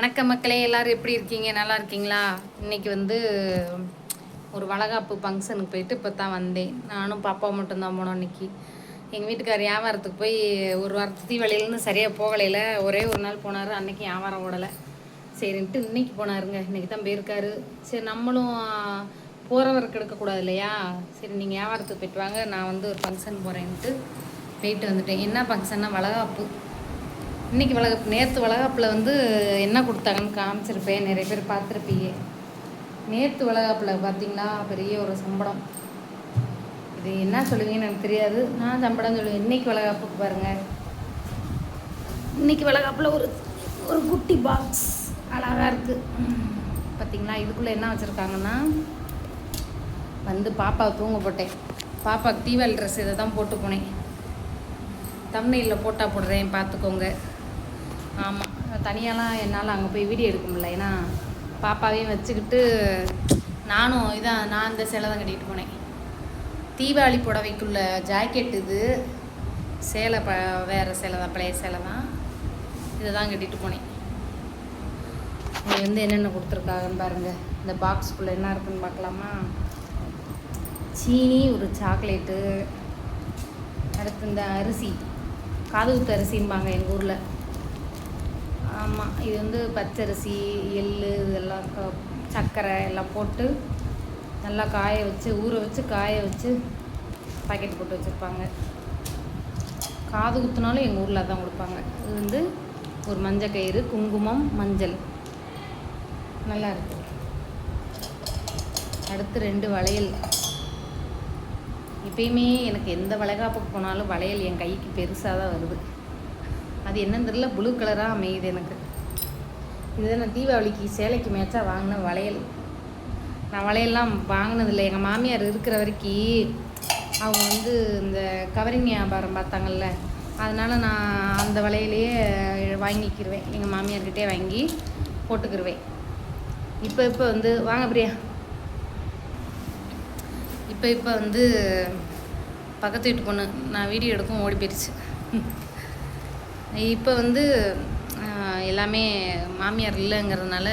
வணக்கம் மக்களே எல்லாரும் எப்படி இருக்கீங்க? நல்லா இருக்கீங்களா? இன்னைக்கு வந்து ஒரு வளகாப்பு ஃபங்க்ஷனுக்கு போயிட்டு இப்போ தான் வந்தேன். நானும் பாப்பா மட்டும்தான் போனோம் இன்னைக்கு. எங்கள் வீட்டுக்கார் வியாபாரத்துக்கு போய் ஒரு வாரத்து தீபாவளியிலேருந்து சரியாக போகலையில். ஒரே ஒரு நாள் போனார். அன்னைக்கு வியாபாரம் ஓடலை. சரின்ட்டு இன்னைக்கு போனாருங்க. இன்னைக்கு தான் போயிருக்காரு. சரி நம்மளும் போகிறவருக்கு எடுக்கக்கூடாது இல்லையா? சரி நீங்கள் வியாபாரத்துக்கு போயிட்டு வாங்க. நான் வந்து ஒரு ஃபங்க்ஷன் போகிறேன்ட்டு போயிட்டு வந்துட்டேன். என்ன ஃபங்க்ஷன்னா வளகாப்பு. இன்னைக்கு வளகாப்பு நேற்று வளகாப்பில் வந்து என்ன கொடுத்தாங்கன்னு காமிச்சிருப்பேன். நிறைய பேர் பார்த்துருப்பீங்க. நேற்று வளகாப்பில் பார்த்தீங்களா பெரிய ஒரு சம்பளம். இது என்ன சொல்லுவீங்கன்னு எனக்கு தெரியாது. நான் சம்பளம் சொல்லுவேன். இன்னைக்கு வளகாப்புக்கு பாருங்கள் இன்னைக்கு வளகாப்பில் ஒரு ஒரு குட்டி பாக்ஸ் அழகாக இருக்குது பார்த்தீங்களா இதுக்குள்ளே என்ன வச்சுருக்காங்கன்னா வந்து பாப்பாவை தூங்க போட்டேன். பாப்பாவுக்கு தீபாவளி ட்ரெஸ் இதை தான் போட்டு போனேன் தமிழில் போட்டால் போடுறேன். பார்த்துக்கோங்க ஆமாம் தனியாலாம் என்னால் அங்கே போய் வீடியோ எடுக்க முடியல. ஏன்னா பாப்பாவையும் வச்சுக்கிட்டு நானும் இதான் நான் இந்த சேலை தான் கட்டிகிட்டு போனேன். தீபாவளி புடவைக்குள்ள ஜாக்கெட் இது சேலை ப வேறு சேலை தான் பழைய சேலை தான். இதை தான் கட்டிகிட்டு போனேன். இங்கே வந்து என்னென்ன கொடுத்துருக்காங்கன்னு பாருங்கள் இந்த பாக்ஸ்க்குள்ளே என்ன இருக்குன்னு பார்க்கலாமா? சீனி ஒரு சாக்லேட்டு அடுத்து இந்த அரிசி காது ஊத்து அரிசிம்பாங்க எங்கள் ஊரில். ஆமாம் இது வந்து பச்சரிசி எள் இதெல்லாம் க- சர்க்கரை எல்லாம் போட்டு நல்லா காய வச்சு ஊற வச்சு காய வச்சு பாக்கெட் போட்டு வச்சுருப்பாங்க. காது குத்துனாலும் எங்கள் ஊரில் தான் கொடுப்பாங்க. இது வந்து ஒரு மஞ்சள் கயிறு குங்குமம் மஞ்சள். நல்லா இருக்கு. அடுத்து ரெண்டு வளையல். இப்பயுமே எனக்கு எந்த வளைகாப்புக்கு போனாலும் வளையல் என் கைக்கு பெருசாக தான் வருது. அது என்னன்னு தெரியல ப்ளூ கலராக அமையுது எனக்கு. இதுதான் நான் தீபாவளிக்கு சேலைக்கு மேட்சாக வாங்கின வளையல். நான் வளையல்லாம் வாங்கினதில்லை எங்கள் மாமியார் இருக்கிற வரைக்கும் அவங்க வந்து இந்த கவரிங் வியாபாரம் பார்த்தாங்கல்ல அதனால் நான் அந்த வளையலையே வாங்கிக்கிடுவேன் எங்கள் மாமியார்கிட்டே வாங்கி போட்டுக்கிருவேன். இப்போ இப்போ வந்து வாங்க பிரியா. இப்போ இப்போ வந்து பக்கத்து வீட்டு பொண்ணு நான் வீடியோ எடுக்கும் ஓடி போயிடுச்சு. இப்போ வந்து எல்லாமே மாமியார் இல்லைங்கிறதுனால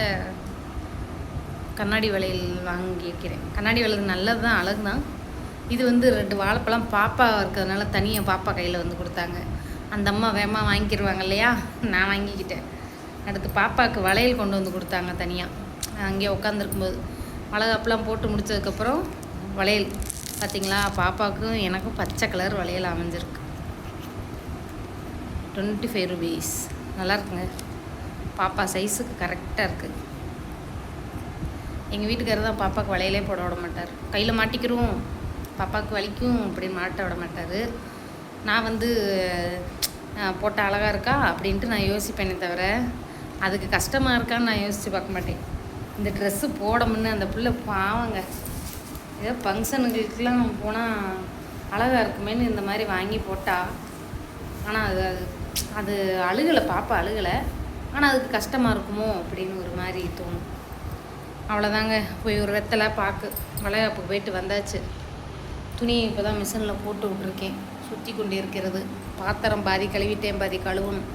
கண்ணாடி வளையல் வாங்கிக்கிறேன். கண்ணாடி வளையல் நல்லது தான் அழகு தான் இது வந்து ரெண்டு வாழைப்பழம் பாப்பா இருக்கிறதுனால தனியாக பாப்பா கையில் வந்து கொடுத்தாங்க. அந்த அம்மா வேகமாக வாங்கிக்கிடுவாங்க இல்லையா? நான் வாங்கிக்கிட்டேன். அடுத்து பாப்பாவுக்கு வளையல் கொண்டு வந்து கொடுத்தாங்க தனியாக அங்கேயே உட்காந்துருக்கும்போது மிளகாப்பெலாம் போட்டு முடிச்சதுக்கப்புறம் வளையல். பார்த்தீங்களா பாப்பாவுக்கும் எனக்கும் பச்சை கலர் வளையல் அமைஞ்சிருக்கு. டுவெண்ட்டி ஃபைவ் ருபீஸ் நல்லா இருக்குங்க பாப்பா சைஸுக்கு கரெக்டாக இருக்குது எங்கள் வீட்டுக்காரர் தான் பாப்பாவுக்கு வளையலே போட விட மாட்டார். கையில் மாட்டிக்கிறோம். பாப்பாவுக்கு வலிக்கும் அப்படின்னு மாட்ட விட மாட்டார். நான் வந்து போட்டால் போட்ட அழகாக இருக்கா அப்படின்ட்டு நான் யோசிப்பேனே தவிர அதுக்கு கஷ்டமாக இருக்கான்னு நான் யோசித்து பார்க்க மாட்டேன். இந்த ட்ரெஸ்ஸு போடமுன்னு அந்த பிள்ளை பாவங்க. ஏதோ ஃபங்க்ஷனுங்களுக்கெல்லாம் போனால் அழகாக இருக்குமேன்னு இந்த மாதிரி வாங்கி போட்டால் ஆனால் அது அது அது அழுகலை பாப்பா அழுகலை. ஆனால் அதுக்கு கஷ்டமாக இருக்குமோ அப்படின்னு ஒரு மாதிரி தோணும். அவ்வளோதாங்க போய் ஒரு வெத்தலை பாக்கு. அப்போ போயிட்டு வந்தாச்சு. துணியை இப்போ தான் மிஷினில் போட்டு விட்ருக்கேன் சுற்றி கொண்டு இருக்கிறது. பாத்திரம் பாதி கழுவிட்டேன் பாதி கழுவணும்.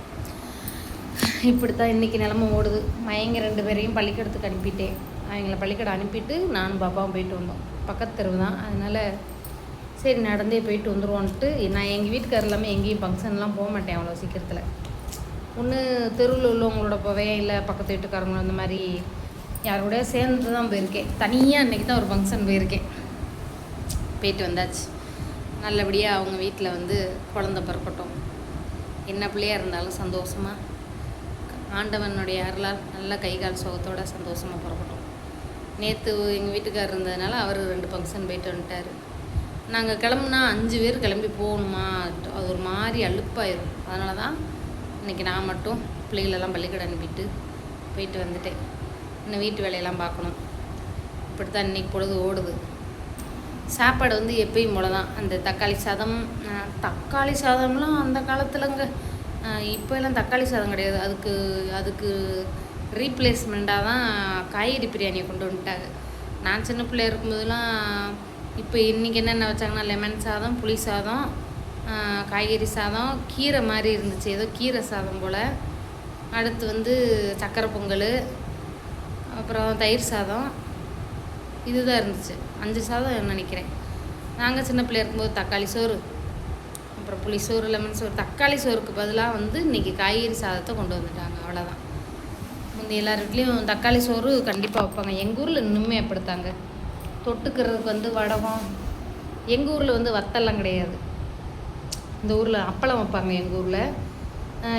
இப்படி தான் இன்றைக்கி நிலமை ஓடுது. மயங்க ரெண்டு பேரையும் பள்ளிக்கூடத்துக்கு அனுப்பிட்டேன். அவங்கள பள்ளிக்கூடம் அனுப்பிட்டு நானும் பாப்பாவும் போயிட்டு வந்தோம். பக்கத்து தெருவு தான் அதனால் சரி நடந்தே போயிட்டு வந்துருவோன்ட்டு நான் எங்கள் வீட்டுக்காரர் இல்லாமல் எங்கேயும் ஃபங்க்ஷன்லாம் போக மாட்டேன் அவ்வளோ சீக்கிரத்தில். ஒன்று தெருவில் உள்ளவங்களோட போவேன் இல்லை பக்கத்து வீட்டுக்காரங்களோ அந்த மாதிரி யாரோட சேர்ந்து தான் போயிருக்கேன். தனியாக அன்றைக்கி தான் ஒரு ஃபங்க்ஷன் போயிருக்கேன். போயிட்டு வந்தாச்சு. நல்லபடியாக அவங்க வீட்டில் வந்து குழந்த பிறக்கட்டும். என்ன பிள்ளையாக இருந்தாலும் சந்தோஷமாக ஆண்டவனுடைய அருளால் நல்ல கை கால் சுகத்தோட சந்தோஷமாக பிறக்கட்டும். நேற்று எங்கள் வீட்டுக்கார் இருந்ததுனால அவர் ரெண்டு ஃபங்க்ஷன் போயிட்டு வந்துட்டார். நாங்கள் கிளம்புனா அஞ்சு பேர் கிளம்பி போகணுமா? அது ஒரு மாதிரி அழுப்பாயிரும் அதனால தான் இன்றைக்கி நான் மட்டும் பிள்ளைகளெல்லாம் பள்ளிக்கூடம் அனுப்பிட்டு போயிட்டு வந்துட்டேன். இன்னும் வீட்டு வேலையெல்லாம் பார்க்கணும். இப்படி தான் இன்றைக்கி பொழுது ஓடுது. சாப்பாடு வந்து எப்பயும் போல தான் அந்த தக்காளி சாதம் தக்காளி சாதம்லாம் அந்த காலத்துலங்க. இப்போலாம் தக்காளி சாதம் கிடையாது. அதுக்கு அதுக்கு ரீப்ளேஸ்மெண்ட்டாக தான் காய்கறி பிரியாணியை கொண்டு வந்துட்டாங்க. நான் சின்ன பிள்ளையா இருக்கும்போதெல்லாம் இப்போ இன்றைக்கி என்னென்ன வச்சாங்கன்னா லெமன் சாதம் புளி சாதம் காய்கறி சாதம் கீரை மாதிரி இருந்துச்சு. ஏதோ கீரை சாதம் போல். அடுத்து வந்து சக்கரை பொங்கல் அப்புறம் தயிர் சாதம். இதுதான் இருந்துச்சு. அஞ்சு சாதம் நினைக்கிறேன். நாங்கள் சின்ன பிள்ளையா இருக்கும்போது தக்காளி சோறு அப்புறம் புளி சோறு லெமன் சோறு. தக்காளி சோறுக்கு பதிலாக வந்து இன்றைக்கி காய்கறி சாதத்தை கொண்டு வந்துட்டாங்க. அவ்வளோதான் முந்தைய எல்லார் வீட்லேயும் தக்காளி சோறு கண்டிப்பாக வைப்பாங்க. எங்கள் ஊரில் இன்னுமே அப்படித்தாங்க. தொட்டுக்கிறதுக்கு வந்து வடகம் எங்கள் ஊரில் வந்து வத்தெல்லாம் கிடையாது. இந்த ஊரில் அப்பளம் வைப்பாங்க எங்கள் ஊரில்.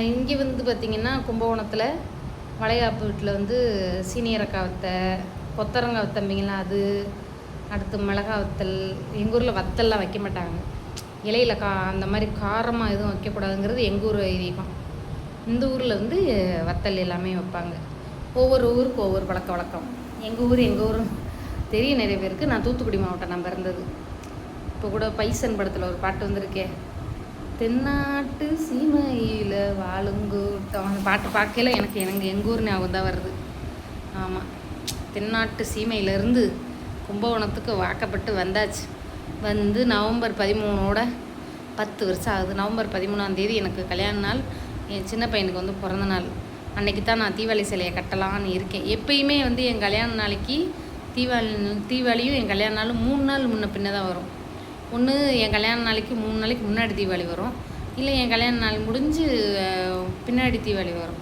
இங்கே வந்து பார்த்திங்கன்னா கும்பகோணத்தில் வளைகாப்பு வீட்டில் வந்து சீனியரக்காய் வத்தை கொத்தரங்காய் வத்தம்பிங்களா அது அடுத்து மிளகா வத்தல் எங்கள் ஊரில் வத்தல்லாம் வைக்க மாட்டாங்க. இலையில் கா அந்த மாதிரி காரமாக எதுவும் வைக்கக்கூடாதுங்கிறது எங்கள் ஊர் ஐதீகம். இந்த ஊரில் வந்து வத்தல் எல்லாமே வைப்பாங்க. ஒவ்வொரு ஊருக்கு ஒவ்வொரு பழக்க வழக்கம். எங்கள் ஊர் எங்கள் ஊர் தெரியும் நிறைய பேருக்கு நான் தூத்துக்குடி மாவட்டம் நான் பிறந்தது இப்போ கூட பைசன் படத்தில் ஒரு பாட்டு வந்திருக்கே. தென்னாட்டு சீமையில் வாழுங்கூட்டம் அந்த பாட்டு பார்க்கல எனக்கு எனக்கு எங்கள் ஊர் ஞாபகம் தான் வருது. ஆமாம் தென்னாட்டு சீமையிலேருந்து கும்பகோணத்துக்கு வாக்கப்பட்டு வந்தாச்சு. வந்து நவம்பர் பதிமூணோட பத்து வருஷம் ஆகுது. நவம்பர் பதிமூணாம் தேதி எனக்கு கல்யாண நாள். என் சின்ன பையனுக்கு வந்து பிறந்த நாள். அன்றைக்கி தான் நான் தீபாவளி சிலையை கட்டலான்னு இருக்கேன். எப்பயுமே வந்து என் கல்யாண நாளைக்கு தீபாவளி தீபாவளியும் என் கல்யாண நாளும் மூணு நாள் முன்ன பின்ன தான் வரும். ஒன்று என் கல்யாண நாளைக்கு மூணு நாளைக்கு முன்னாடி தீபாவளி வரும். இல்லை என் கல்யாண நாள் முடிஞ்சு பின்னாடி தீபாவளி வரும்.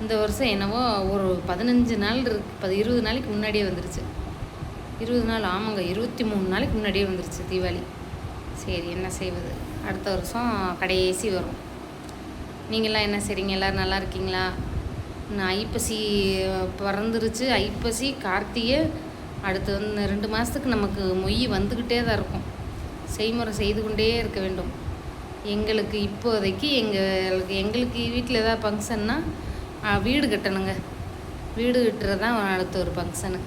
இந்த வருஷம் என்னவோ ஒரு பதினஞ்சு நாள் இருக்கு பது இருபது நாளைக்கு முன்னாடியே வந்துருச்சு. இருபது நாள் ஆமாங்க இருபத்தி மூணு நாளைக்கு முன்னாடியே வந்துருச்சு தீபாவளி சரி என்ன செய்வது? அடுத்த வருஷம் கடைசி வரும். நீங்களாம் என்ன செய்றீங்க? எல்லோரும் நல்லா இருக்கீங்களா? நான் ஐப்பசி பிறந்துருச்சு. ஐப்பசி கார்த்திகை அடுத்து வந்து ரெண்டு மாதத்துக்கு நமக்கு மொய் வந்துக்கிட்டே தான் இருக்கும். செய்முறை செய்து கொண்டே இருக்க வேண்டும். எங்களுக்கு இப்போதைக்கு எங்களுக்கு எங்களுக்கு வீட்டில் ஏதாவது ஃபங்க்ஷன்னா வீடு கட்டணுங்க. வீடு கட்டுறது தான் அடுத்த ஒரு ஃபங்க்ஷனு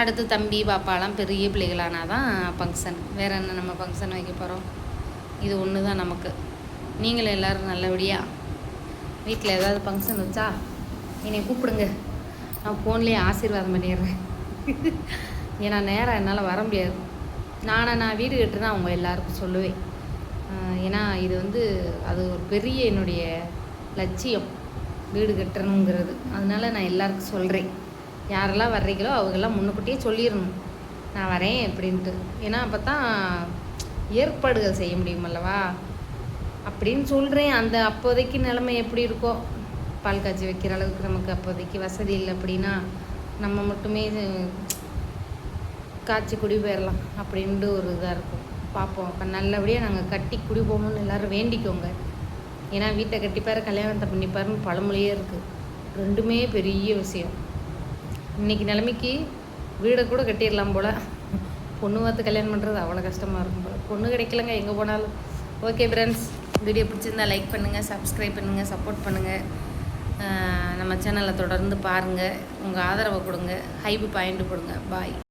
அடுத்து தம்பி பாப்பாலாம் பெரிய பிள்ளைகளானா தான் ஃபங்க்ஷன் வேறு என்ன நம்ம ஃபங்க்ஷன் வைக்க போகிறோம் இது ஒன்று தான் நமக்கு. நீங்களும் எல்லோரும் நல்லபடியாக வீட்டில் ஏதாவது ஃபங்க்ஷன் வச்சா என்னை கூப்பிடுங்க. நான் ஃபோன்லேயே ஆசீர்வாதம் பண்ணிடுறேன். ஏன்னா நேரம் என்னால் வர முடியாது. நானே நான் வீடு கட்டுறேன் அவங்க எல்லாருக்கும் சொல்லுவேன். ஏன்னா இது வந்து அது ஒரு பெரிய என்னுடைய லட்சியம் வீடு கட்டணுங்கிறது. அதனால நான் எல்லாருக்கும் சொல்கிறேன் யாரெல்லாம் வர்றீங்களோ அவங்கெல்லாம் முன்னுக்கூட்டியே சொல்லிடணும். நான் வரேன் அப்படின்ட்டு. ஏன்னா அப்போ தான் ஏற்பாடுகள் செய்ய முடியும் அல்லவா? அப்படின்னு சொல்கிறேன் அந்த அப்போதைக்கு நிலைமை எப்படி இருக்கோ? பால் காய்ச்சி வைக்கிற அளவுக்கு நமக்கு அப்போதைக்கு வசதி இல்லை அப்படின்னா நம்ம மட்டுமே காய்ச்சி குடி போயிடலாம் அப்படின்ட்டு ஒரு இதாக இருக்கும். பார்ப்போம் அப்போ நல்லபடியாக நாங்கள் கட்டி குடி போகணும்னு எல்லோரும் வேண்டிக்கோங்க. ஏன்னா வீட்டை கட்டிப்பார் கல்யாணத்தை பண்ணிப்பாருன்னு பழமொழியே இருக்குது ரெண்டுமே பெரிய விஷயம். இன்னைக்கு நிலைமைக்கு வீடை கூட கட்டிடலாம் போல். பொண்ணு பார்த்து கல்யாணம் பண்ணுறது அவ்வளோ கஷ்டமாக இருக்கும் போல். பொண்ணு கிடைக்கலங்க எங்கே போனாலும். ஓகே ஃப்ரெண்ட்ஸ் வீடியோ பிடிச்சிருந்தா லைக் பண்ணுங்கள் சப்ஸ்கிரைப் பண்ணுங்கள் சப்போர்ட் பண்ணுங்கள் நம்ம சேனலை தொடர்ந்து பாருங்கள் உங்கள் ஆதரவை கொடுங்க. ஹைப் பாயிண்ட் கொடுங்க பாய்